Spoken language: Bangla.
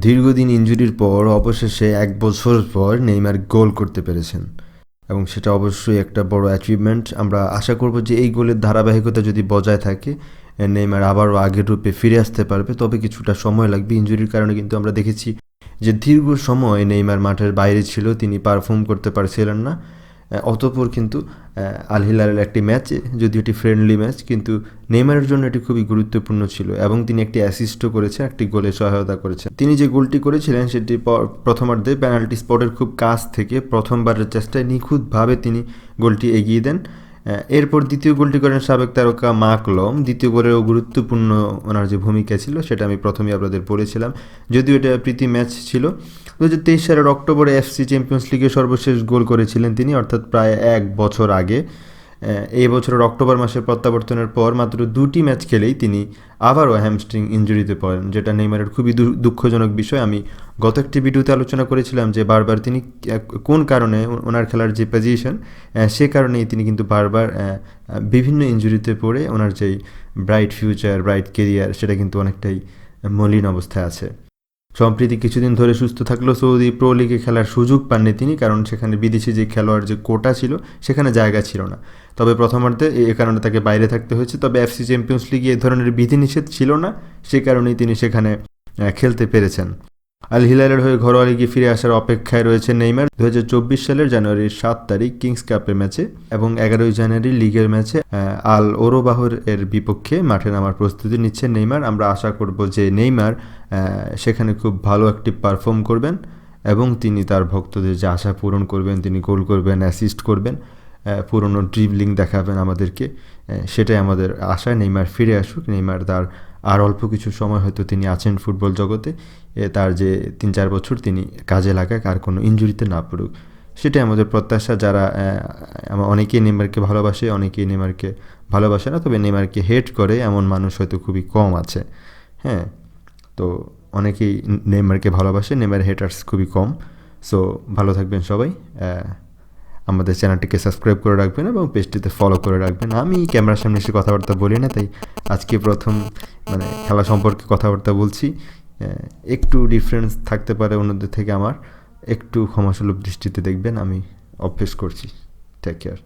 দীর্ঘদিন ইঞ্জুরির পর, অবশেষে এক বছর পর নেইমার গোল করতে পেরেছেন। এবং সেটা অবশ্যই একটা বড় অ্যাচিভমেন্ট আমরা আশা করব যে এই গোলের ধারাবাহিকতা যদি বজায় থাকে, নেইমার আবারও আগের রূপে ফিরে আসতে পারবে। তবে কিছুটা সময় লাগবে। ইনজুরির কারণে কিন্তু আমরা দেখেছি যে দীর্ঘ সময় নেইমার মাঠের বাইরে ছিল। তিনি পারফর্ম করতে পারছিলেন না। অতঃপর কিন্তু আল হিলালের একটি ম্যাচে যদিও এটি ফ্রেন্ডলি ম্যাচ কিন্তু নেইমারের জন্য এটি খুবই গুরুত্বপূর্ণ ছিল এবং তিনি একটি অ্যাসিস্টও করেছে একটি গোলে সহায়তা করেছে তিনি যে গোলটি করেছিলেন, সেটি প্রথমার্ধে পেনাল্টি স্পটের খুব কাছ থেকে প্রথমবারের চেষ্টায় নিখুঁতভাবে তিনি গোলটি এগিয়ে দেন। এরপর দ্বিতীয় গোলটি করেন সাবেক তারকা মাকলম দ্বিতীয় গোলেরও গুরুত্বপূর্ণ ওনার যে ভূমিকা ছিল, সেটা আমি প্রথমেই আপনাদের পড়েছিলাম যদিও এটা প্রীতি ম্যাচ ছিল। দু হাজার তেইশ সালের অক্টোবরে এফসি চ্যাম্পিয়ন্স লিগে সর্বশেষ গোল করেছিলেন তিনি, অর্থাৎ প্রায় এক বছর আগে। এই বছরের অক্টোবর মাসের প্রত্যাবর্তনের পর মাত্র দুটি ম্যাচ খেলেই তিনি আবারও হ্যামস্ট্রিং ইঞ্জুরিতে পড়েন, যেটা নেইমারের খুবই দুঃখজনক বিষয়। আমি গত একটি ভিডিওতে আলোচনা করেছিলাম যে বারবার তিনি কোন কারণে ওনার খেলার যে পজিশন সে কারণেই তিনি কিন্তু বারবার বিভিন্ন ইঞ্জুরিতে পড়ে ওনার যেই ব্রাইট ফিউচার ব্রাইট কেরিয়ার সেটা কিন্তু অনেকটাই মলিন অবস্থায় আছে। সম্প্রতি কিছুদিন ধরে সুস্থ থাকলেও সৌদি প্রো লিগে খেলার সুযোগ পাননি তিনি, কারণ সেখানে বিদেশি যে খেলোয়াড় যে কোটা ছিল, সেখানে জায়গা ছিল না। তবে প্রথমার্ধে এ কারণে তাকে বাইরে থাকতে হয়েছে। তবে এফসি চ্যাম্পিয়ন্স লিগে এ ধরনের বিধিনিষেধ ছিল না, সে কারণেই তিনি সেখানে খেলতে পেরেছেন। আল হিলালের হয়ে ঘরোয়া লিগে ফিরে আসার অপেক্ষায় রয়েছে নেইমার। দু হাজার চব্বিশ সালের জানুয়ারির সাত তারিখ কিংস কাপের ম্যাচে এবং এগারোই জানুয়ারি লিগের ম্যাচে আল ওরোবাহর এর বিপক্ষে মাঠে নামার প্রস্তুতি নিচ্ছেন নেইমার। আমরা আশা করব যে নেইমার সেখানে খুব ভালো একটি পারফর্ম করবেন এবং তিনি তার ভক্তদের যে আশা পূরণ করবেন, তিনি গোল করবেন অ্যাসিস্ট করবেন পুরনো ড্রিবলিং দেখাবেন আমাদেরকে সেটাই আমাদের আশা। নেইমার ফিরে আসুক, নেইমার তার আর অল্প কিছু সময় হয়তো তিনি আছেন ফুটবল জগতে তার যে তিন চার বছর তিনি কাজে লাগাক আর কোনো ইঞ্জুরিতে না পড়ুক। সেটাই আমাদের প্রত্যাশা যারা অনেকেই নেইমারকে ভালোবাসে, অনেকেই নেমারকে ভালোবাসে না, তবে নেমারকে হেট করে এমন মানুষ হয়তো খুবই কম আছে। হ্যাঁ তো অনেকেই নেমারকে ভালোবাসে নেমার হেটার্স খুবই কম। সো ভালো থাকবেন সবাই আমাদের চ্যানেলটিকে সাবস্ক্রাইব করে রাখবেন এবং পেজটিতে ফলো করে রাখবেন। আমি ক্যামেরার সামনে এসে কথাবার্তা বলি না, তাই আজকে প্রথম মানে খেলা সম্পর্কে কথাবার্তা বলছি। একটু ডিফারেন্স থাকতে পারে অন্যদের থেকে আমার। একটু ক্ষমাসুলভ দৃষ্টিতে দেখবেন, আমি অভ্যেস করছি। Take care